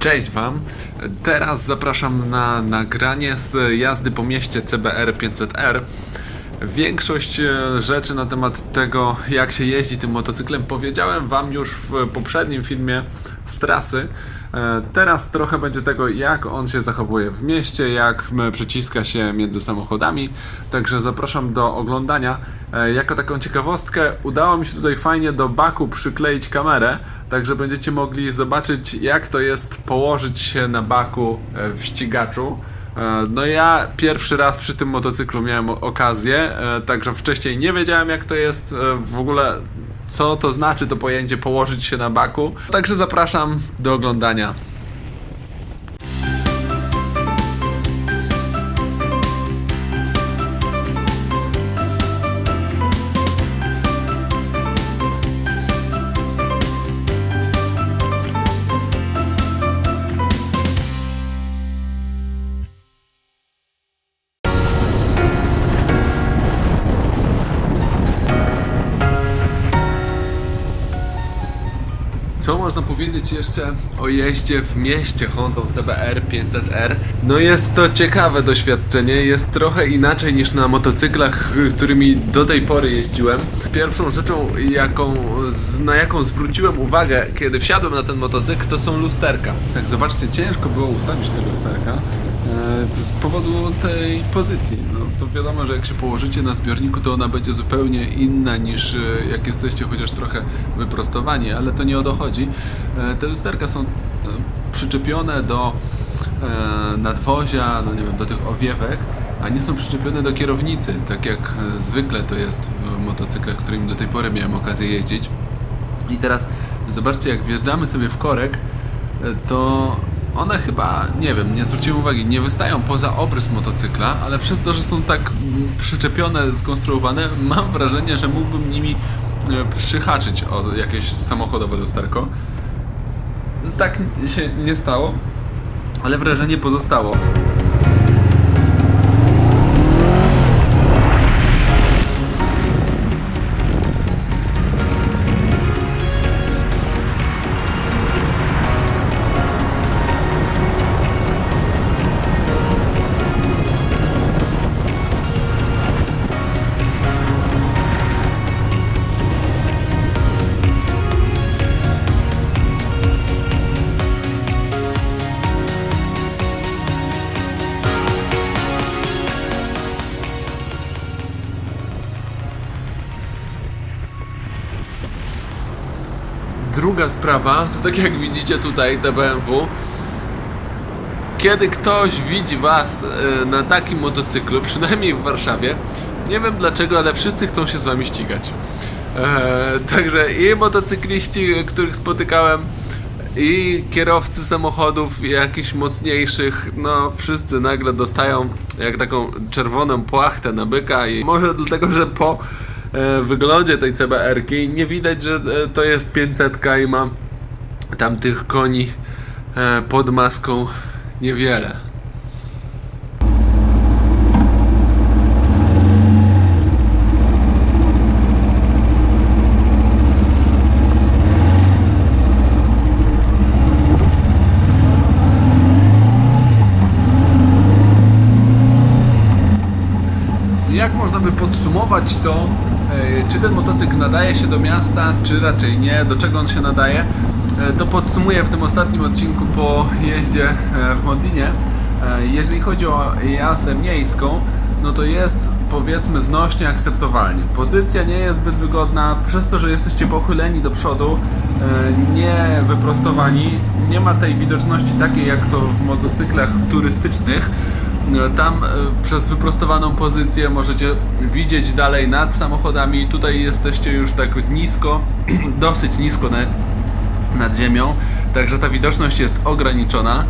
Cześć Wam. Teraz zapraszam na nagranie z jazdy po mieście CBR 500R. Większość e, rzeczy na temat tego, jak się jeździ tym motocyklem, powiedziałem Wam już w poprzednim filmie z trasy. E, Teraz trochę będzie tego, jak on się zachowuje w mieście, jak m, przyciska się między samochodami. Także zapraszam do oglądania. E, Jako taką ciekawostkę, udało mi się tutaj fajnie do baku przykleić kamerę, także będziecie mogli zobaczyć, jak to jest położyć się na baku e, w ścigaczu. No ja pierwszy raz przy tym motocyklu miałem okazję, także wcześniej nie wiedziałem jak to jest w ogóle co to znaczy to pojęcie położyć się na baku. Także zapraszam do oglądania. Co można powiedzieć jeszcze o jeździe w mieście Hondą CBR 500R? No jest to ciekawe doświadczenie, jest trochę inaczej niż na motocyklach, którymi do tej pory jeździłem. Pierwszą rzeczą, jaką, na jaką zwróciłem uwagę, kiedy wsiadłem na ten motocykl, to są lusterka. Tak, zobaczcie, ciężko było ustawić te lusterka z powodu tej pozycji. No to wiadomo, że jak się położycie na zbiorniku, to ona będzie zupełnie inna niż e, jak jesteście chociaż trochę wyprostowani, ale to nie o to chodzi. E, Te lusterka są e, przyczepione do e, nadwozia, no nie wiem, do tych owiewek, a nie są przyczepione do kierownicy, tak jak e, zwykle to jest w motocyklach, którymi do tej pory miałem okazję jeździć. I teraz zobaczcie, jak wjeżdżamy sobie w korek, e, to one chyba, nie wiem, nie zwróciłem uwagi, nie wystają poza obrys motocykla, ale przez to, że są tak przyczepione, skonstruowane, mam wrażenie, że mógłbym nimi e, przyhaczyć o jakieś samochodowe lusterko. Tak się nie stało, ale wrażenie pozostało. Druga sprawa, to tak jak widzicie tutaj te BMW, kiedy ktoś widzi Was e, na takim motocyklu, przynajmniej w Warszawie, nie wiem dlaczego, ale wszyscy chcą się z Wami ścigać. E, także i motocykliści, których spotykałem, i kierowcy samochodów jakichś mocniejszych, no wszyscy nagle dostają jak taką czerwoną płachtę na byka i może dlatego, że po wyglądzie tej CBR-ki nie widać, że e, to jest 500 i ma tam tych koni e, pod maską niewiele. Jak można by podsumować to, e, czy ten motocykl nadaje się do miasta, czy raczej nie, do czego on się nadaje, e, to podsumuję w tym ostatnim odcinku po jeździe e, w Modlinie. E, Jeżeli chodzi o jazdę miejską, no to jest powiedzmy znośnie akceptowalnie. Pozycja nie jest zbyt wygodna, przez to, że jesteście pochyleni do przodu, nie wyprostowani, nie ma tej widoczności takiej jak to w motocyklach turystycznych. Tam e, przez wyprostowaną pozycję możecie widzieć dalej nad samochodami. Tutaj jesteście już tak nisko, dosyć nisko na, nad ziemią, także ta widoczność jest ograniczona.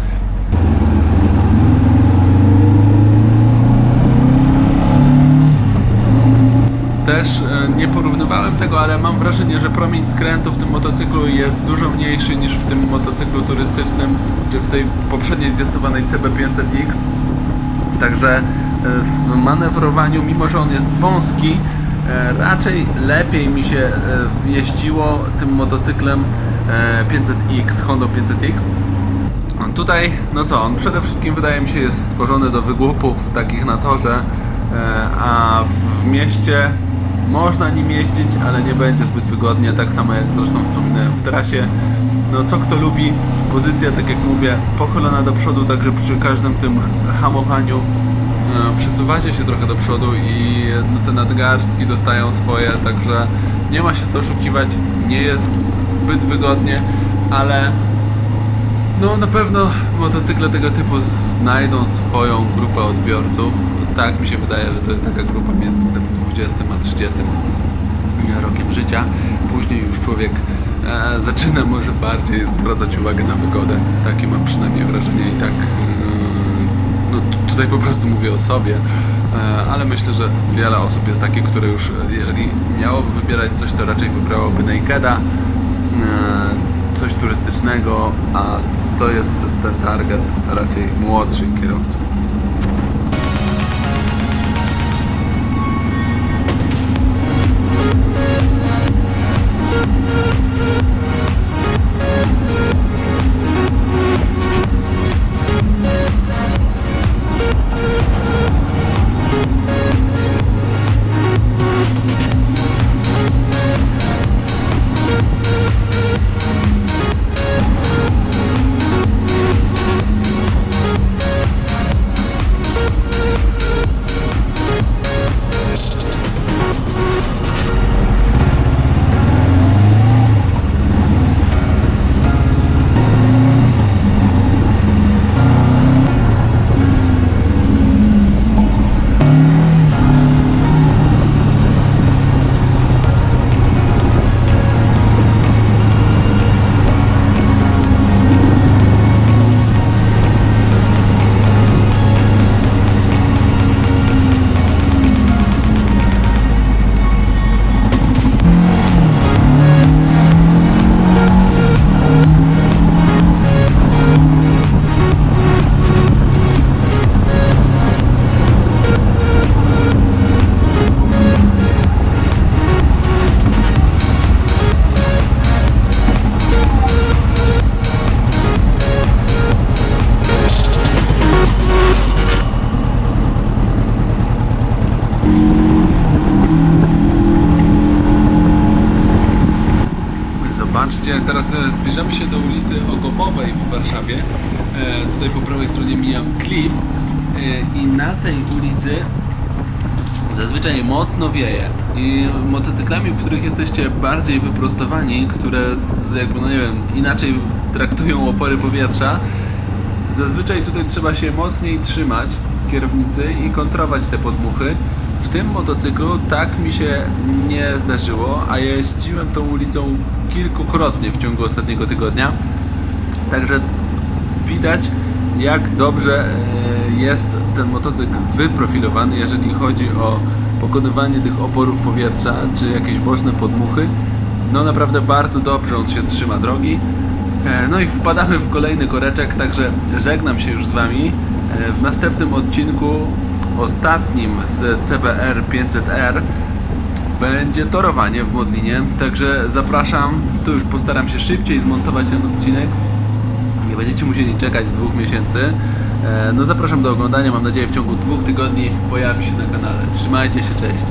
Też e, nie porównywałem tego, ale mam wrażenie, że promień skrętu w tym motocyklu jest dużo mniejszy niż w tym motocyklu turystycznym, czy w tej poprzedniej testowanej CB500X. Także e, w manewrowaniu, mimo że on jest wąski, e, raczej lepiej mi się e, jeździło tym motocyklem e, 500X, Honda 500X. On tutaj, no co, on przede wszystkim wydaje mi się jest stworzony do wygłupów takich na torze, a w mieście można nim jeździć, ale nie będzie zbyt wygodnie, tak samo jak zresztą wspominałem w trasie. No co kto lubi, pozycja tak jak mówię, pochylona do przodu, także przy każdym tym hamowaniu e, przesuwacie się trochę do przodu i no, te nadgarstki dostają swoje, także nie ma się co oszukiwać, nie jest zbyt wygodnie, ale no na pewno motocykle tego typu znajdą swoją grupę odbiorców. Tak mi się wydaje, że to jest taka grupa między tym 20 a 30 rokiem życia. Później już człowiek e, zaczyna może bardziej zwracać uwagę na wygodę. Takie mam przynajmniej wrażenie i tak mm, no, tutaj po prostu mówię o sobie, e, ale myślę, że wiele osób jest takich, które już e, jeżeli miałoby wybierać coś, to raczej wybrałoby Nakeda, e, coś turystycznego, a to jest ten target raczej młodszych kierowców. Zobaczcie, teraz e, zbliżamy się do ulicy Ogopowej w Warszawie. E, tutaj po prawej stronie mijam Cliff e, i na tej ulicy zazwyczaj mocno wieje i motocyklami, w których jesteście bardziej wyprostowani, które z, jakby, no nie wiem, inaczej traktują opory powietrza, zazwyczaj tutaj trzeba się mocniej trzymać kierownicy i kontrować te podmuchy. W tym motocyklu tak mi się nie zdarzyło, a jeździłem tą ulicą kilkukrotnie w ciągu ostatniego tygodnia. Także widać jak dobrze e, jest ten motocykl wyprofilowany, jeżeli chodzi o pokonywanie tych oporów powietrza czy jakieś boczne podmuchy. No naprawdę bardzo dobrze on się trzyma drogi. E, No i wpadamy w kolejny koreczek, także żegnam się już z Wami. E, W następnym odcinku, ostatnim z CBR 500R, będzie torowanie w Modlinie, także zapraszam. Tu już postaram się szybciej zmontować ten odcinek. Nie będziecie musieli czekać dwóch miesięcy. E, No zapraszam do oglądania. Mam nadzieję w ciągu dwóch tygodni pojawi się na kanale. Trzymajcie się, cześć.